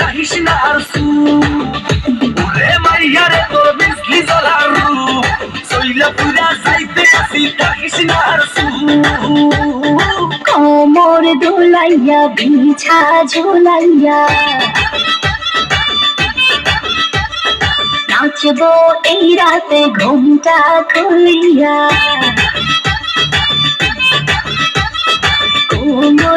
চাহিস না আর ওরে মাইয়া তোর বিজলি জ্বলার সইলা পুরা না দোলাইয়া, বিছা নাচবো এই রাতে, ঘুমটা খুলিয়া।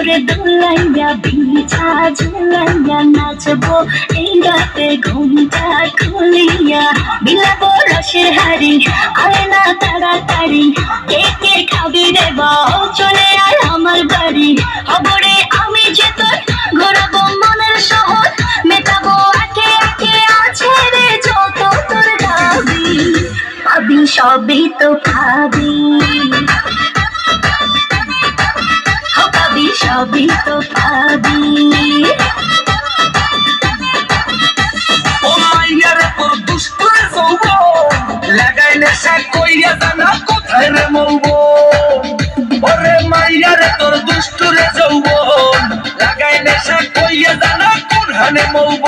কোমর দোলাইয়া বিছা ঝুলাইয়া নাচবো। এই রাতে ঘুমটা খুলিয়া বিলাবো রসের হাড়ি। আয় না তাড়াতাড়ি, কে কে খাবি রে বাও চলে আয় আমার বাড়ি। খবরে আমি যে তোর ঘোরাবো, মনের শহর মেটাবো। একে একে আছে রে যত তোর দাবি। পাবি সবই তো খাবি সবই তো পাবি লাগাই নেশা কইয়া জানা কোথায় রে মৌব ওরে মাইয়ারে তোর দুষ্টুরে যৌব লাগাই নেশা কইয়া জানা কোনখানে মৌব